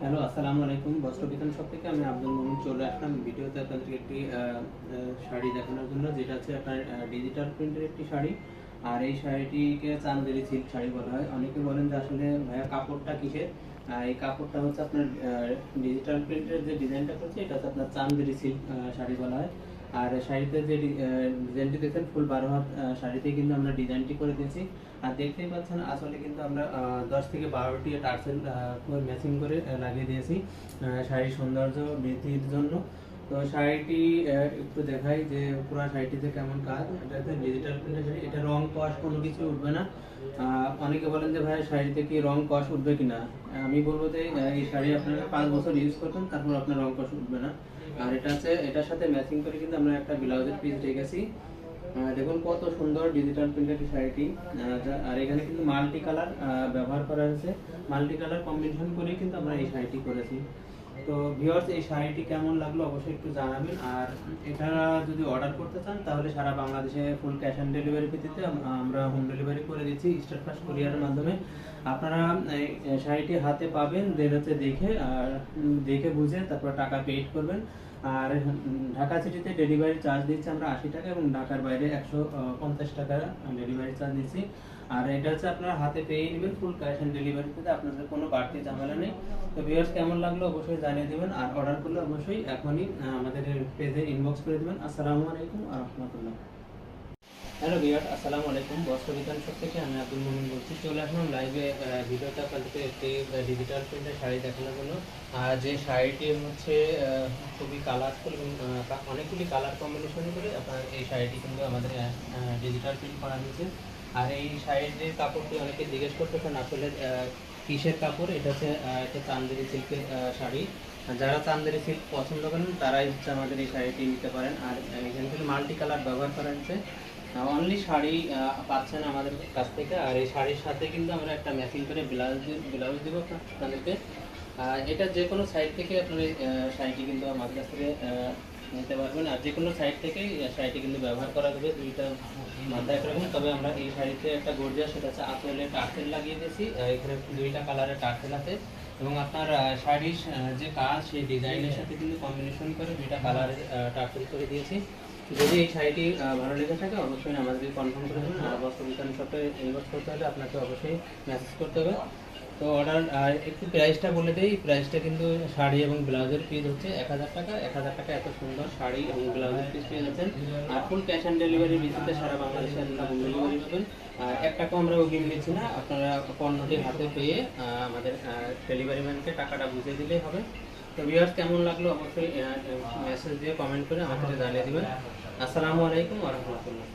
Hello আসসালামু আলাইকুম। বস্ত্র বিতান শপ থেকে আমি আব্দুল মোমিন চলে আসলাম। ভিডিওতে আপনাদেরকে একটি শাড়ি দেখানোর জন্য, যেটা হচ্ছে আপনার ডিজিটাল প্রিন্টের একটি শাড়ি। আর এই শাড়িটিকে চান্দেরি সিল্ক শাড়ি বলা হয়। অনেকে বলেন যে আসলে, ভাইয়া, কাপড়টা কিসের? এই কাপড়টা হচ্ছে আপনার ডিজিটাল প্রিন্টের যে ডিজাইনটা করছে, এটা হচ্ছে আপনার চান্দেরি সিল্ক শাড়ি বলা হয়। আর শাড়িতে যে ডিজাইনটি দেখছেন ফুল বারো হাত শাড়িতে কিন্তু আমরা ডিজাইনটি করে দিয়েছি। আর দেখতেই পাচ্ছেন, আসলে কিন্তু আমরা দশ থেকে বারোটি টার্সেল ম্যাচিং করে লাগিয়ে দিয়েছি শাড়ির সৌন্দর্য, বৃদ্ধির জন্য। তো শাড়িটি একটু দেখাই যে পুরো শাড়িটিতে কেমন কাজ। এটা ডিজিটাল প্রিন্টের শাড়ি, এটা রং কস কোনো কিছু উঠবে না। অনেকে বলেন যে, ভাই, শাড়িতে কি রং কস উঠবে কিনা আমি বলব যে এই শাড়ি আপনারা পাঁচ বছর ইউজ করবেন, তারপর আপনার রং কস উঠবে না। আর এটা আছে, এটার সাথে ম্যাচিং করে কিন্তু আমরা একটা ব্লাউজের পিস রেখেছি। দেখুন কত সুন্দর ডিজিটাল প্রিন্টেড শাড়িটি। আর এখানে কিন্তু মাল্টি কালার ব্যবহার করা হয়েছে। মাল্টি কালার কম্বিনেশন করে কিন্তু আমরা এই শাড়িটি করেছি। তো ভিউয়ার্স এই শাড়িটি কেমন লাগল অবশ্যই একটু জানাবেন। আর এটা যদি অর্ডার করতে চান, তাহলে সারা বাংলাদেশে ফুল ক্যাশ অন ডেলিভারি ভিত্তিতে আম- আমরা হোম ডেলিভারি করে দিচ্ছি স্টার ফার্স্ট কুরিয়ারের মাধ্যমে। আপনারা শাড়িটি হাতে পাবেন দেন হচ্ছে দেখে, আর দেখে বুঝে তারপর টাকা পেড করবেন। আর ঢাকা সিটিতে ডেলিভারি চার্জ দিচ্ছি আমরা আশি টাকা এবং ঢাকার বাইরে একশো পঞ্চাশ টাকা ডেলিভারি চার্জ দিচ্ছি। আর এটা হচ্ছে আপনারা হাতে পেয়ে নেবেন ফুল ক্যাশ অন ডেলিভারিতে আপনাদের কোনো বাড়তি ঝামেলা নেই। তো ভিউয়ার্স কেমন লাগল অবশ্যই জানিয়ে দেবেন, আর অর্ডার করলে অবশ্যই এখনই আমাদের পেজে ইনবক্স করে দেবেন। আসসালামু আলাইকুম আ রহমতুল্লাহ। হ্যালো ভিউয়ার্স, আসসালামু আলাইকুম। বস্ত্র বিতান শপ থেকে আমি আব্দুল মোমিন বলছি। চলে আসলাম লাইভে ভিডিওতে আপনাদেরকে একটি ডিজিটাল প্রিন্টের শাড়ি দেখানোর জন্য। আর যে শাড়িটি হচ্ছে খুবই কালারফুল এবং অনেকগুলি কালার কম্বিনেশন করে আপনার এই শাড়িটি কিন্তু আমাদের ডিজিটাল প্রিন্ট করা হয়েছে। আর এই শাড়িটির কাপড়টি অনেকে জিজ্ঞেস করতেছেন, আসলে কিসের কাপড়? এটা হচ্ছে একটা চান্দেরি সিল্কের শাড়ি। যারা চান্দেরি সিল্ক পছন্দ করেন, তারাই হচ্ছে আমাদের এই শাড়িটি নিতে পারেন। আর এখানে মাল্টি কালার ব্যবহার করা হয়েছে। অনলি শাড়ি পাচ্ছেন আমাদের কাছ থেকে। আর এই শাড়ির সাথে কিন্তু আমরা একটা ম্যাচিং করে ব্লাউজ ব্লাউজ দেবো আপনাদেরকে। এটা যে কোনো সাইড থেকে আপনার শাড়িটি কিন্তু আমাদের কাছ থেকে নিতে পারবেন। আর যে কোনো সাইড থেকেই শাড়িটি কিন্তু ব্যবহার করা যাবে, দুইটা মাথায় রাখবেন। তবে আমরা এই শাড়িতে একটা গর্জিয়া সেটা হচ্ছে আঁচলে টার্সেল লাগিয়ে দিয়েছি। এখানে দুইটা কালারের টার্সেল আছে। এবং আপনার শাড়ির যে কাজ, সেই ডিজাইনের সাথে কিন্তু কম্বিনেশন করে দুইটা কালারের টার্সেল করে দিয়েছি। যদি এই শাড়িটি ভালো লেগে থাকে, অবশ্যই আমাদেরকে কনফার্ম করে দেবেন আর বস্ত্র বিতান শপে ইনবক্স করতে হলে আপনাকে অবশ্যই মেসেজ করতে হবে। তো অর্ডার আর একটু প্রাইসটা বলে দেই। প্রাইসটা কিন্তু শাড়ি এবং ব্লাউজের পিস হচ্ছে এক হাজার টাকা। এক হাজার টাকা এত সুন্দর শাড়ি এবং ব্লাউজের পিস পেয়ে যাচ্ছেন। আর ফুল ক্যাশ অন ডেলিভারি ভিত্তিতে সারা বাংলাদেশে আপনারা হোম ডেলিভারি পাবেন আর এক টাকা আমরা অগ্রিম নিচ্ছি না। আপনারা পণ্যটি হাতে পেয়ে আমাদের ডেলিভারি ম্যানকে টাকাটা বুঝে দিলেই হবে। তো ভিউয়ার্স কেমন লাগল? অবশ্যই মেসেজ দিয়ে কমেন্ট করে আমাকে জানিয়ে দেবেন। আসসালামু আলাইকুম ওয়া রাহমাতুল্লাহ।